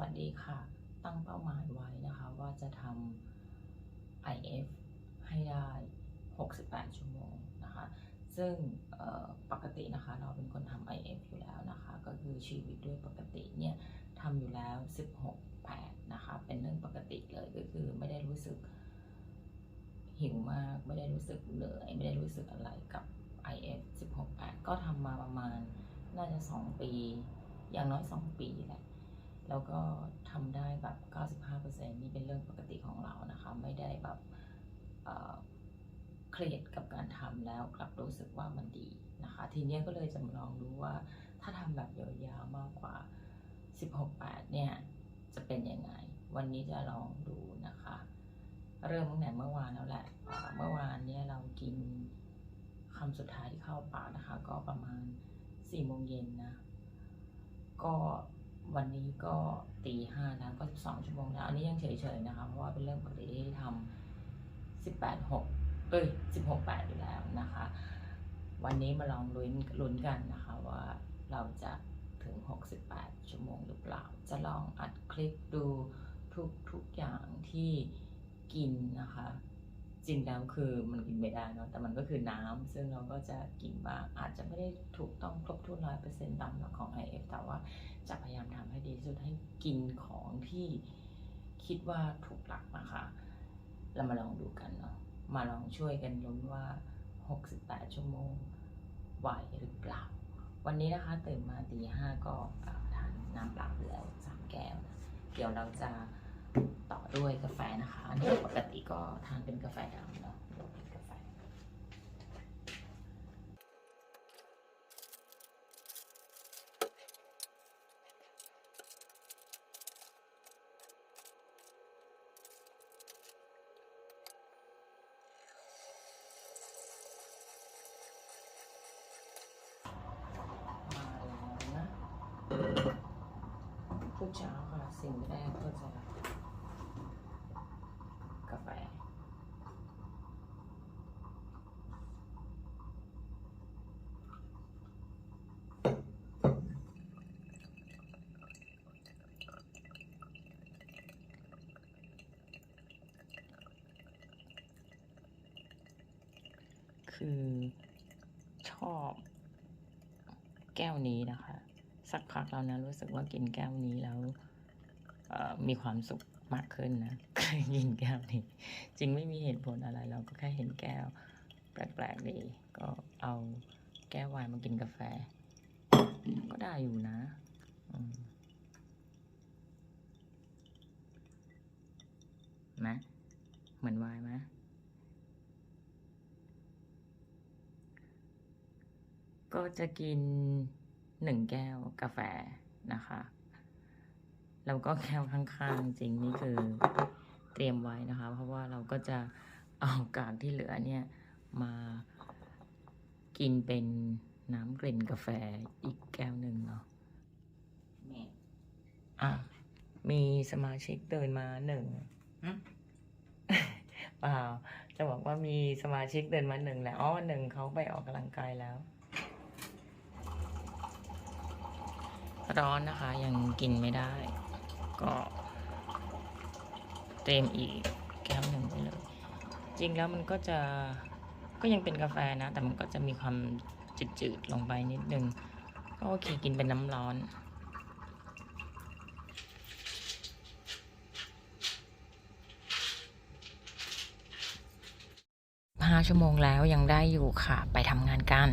วัสดีค่ะ ตั้งเป้าหมายไว้นะคะว่าจะทำ IF ให้ได้ 68 ชั่วโมงนะคะ ซึ่งปกตินะคะเราเป็นคนทำ IF อยู่แล้วนะคะ ก็คือชีวิตด้วยปกติเนี่ยทำอยู่แล้ว 16 8 นะคะ เป็นเรื่องปกติเลยก็คือไม่ได้รู้สึกหิวมาก ไม่ได้รู้สึกเหนื่อย ไม่ได้รู้สึกอะไรกับ IF 16 8 ก็ทำมาประมาณน่าจะ 2 ปี อย่างน้อย 2 ปีแหละ แล้วก็ทำได้แบบ 95%นี่เป็นเรื่องปกติของเรานะคะ ไม่ได้แบบเครียดกับการทำแล้วกลับรู้สึกว่ามันดีนะคะ ทีเนี้ยก็เลยจะมาลองดูว่าถ้าทำแบบยาวๆมากกว่า 16-8 เนี่ย จะเป็นยังไง วันนี้จะลองดูนะคะ เริ่มตั้งแต่เมื่อวานแล้วแหละเอ่อเมื่อวานเนี่ยเรากินคำสุดท้ายที่เข้าปากนะคะ ก็ประมาณ4โมงเย็นนะ ก็ วันนี้ก็ตีห้าแล้วก็สิบสองชั่วโมงแล้วอันนี้ยังเฉยๆนะคะ เพราะว่าเป็นเรื่องปกติที่ทำสิบแปดหกเอ้ยสิบหกแปดอยู่แล้วนะคะ วันนี้มาลองลุ้นลุ้นกันนะคะว่าเราจะถึง 68 ชั่วโมงหรือเปล่า จะลองอัดคลิปดูทุกทุกอย่างที่กินนะคะ จริงแล้วคือมันกินไม่ได้เนอะแต่มันก็คือน้ำซึ่งเราก็จะกินบ้างอาจจะไม่ได้ถูกต้องครบถ้วนร้อยเปอร์เซ็นต์ตามหลักของ IF แต่ว่าจะพยายามทำให้ดีที่สุดให้กินของที่คิดว่าถูกหลักนะคะเรามาลองดูกันเนาะมาลองช่วยกันลุ้นว่า 68 ชั่วโมงไหวหรือเปล่า วันนี้นะคะตื่นมาตีห้าก็ทานน้ำเปล่าแล้วสามแก้วนะเดี๋ยวเราจะ ต่อด้วยกาแฟนะคะ อันนี้ปกติก็ทานเป็นกาแฟดำเนาะเราเป็นกาแฟมาแล้วนะทุกเช้าค่ะ สิ่งแรกก็จะกาแฟ คือชอบแก้วนี้นะคะ สักพักแล้วนะ รู้สึกว่ากินแก้วนี้แล้วมีความสุขมากขึ้นนะเคยกินแก้วนี้ จริงไม่มีเหตุผลอะไร เราก็แค่เห็นแก้ว แปลกๆดี ก็เอาแก้ววน์มากินกาแฟ ก็ได้อยู่นะนะเหมือนวน์ไหม ก็จะกินหนึ่งแก้วกาแฟนะคะ แล้วก็แก้วข้างๆจริงนี่คือเตรียมไว้นะคะ เพราะว่าเราก็จะเอากากที่เหลือเนี่ยมากินเป็นน้ำกลิ่นกาแฟอีกแก้วหนึ่งเนาะอะ มีสมาชิกเดินมาหนึ่งเปล่าจะบอกว่ามีสมาชิกเดินมาหนึ่งแล้วอ๋อหนึ่งเขาไปออกกำลังกายแล้ว ร้อนนะคะ ยังกินไม่ได้ ก็เตรียมอีกแก้วหนึ่งไปเลย จริงแล้วมันก็จะก็ยังเป็นกาแฟนะ แต่มันก็จะมีความจืดๆลงไปนิดนึง ก็โอเคกินเป็นน้ำร้อนห้าชั่วโมงแล้วยังได้อยู่ค่ะ ไปทำงานกัน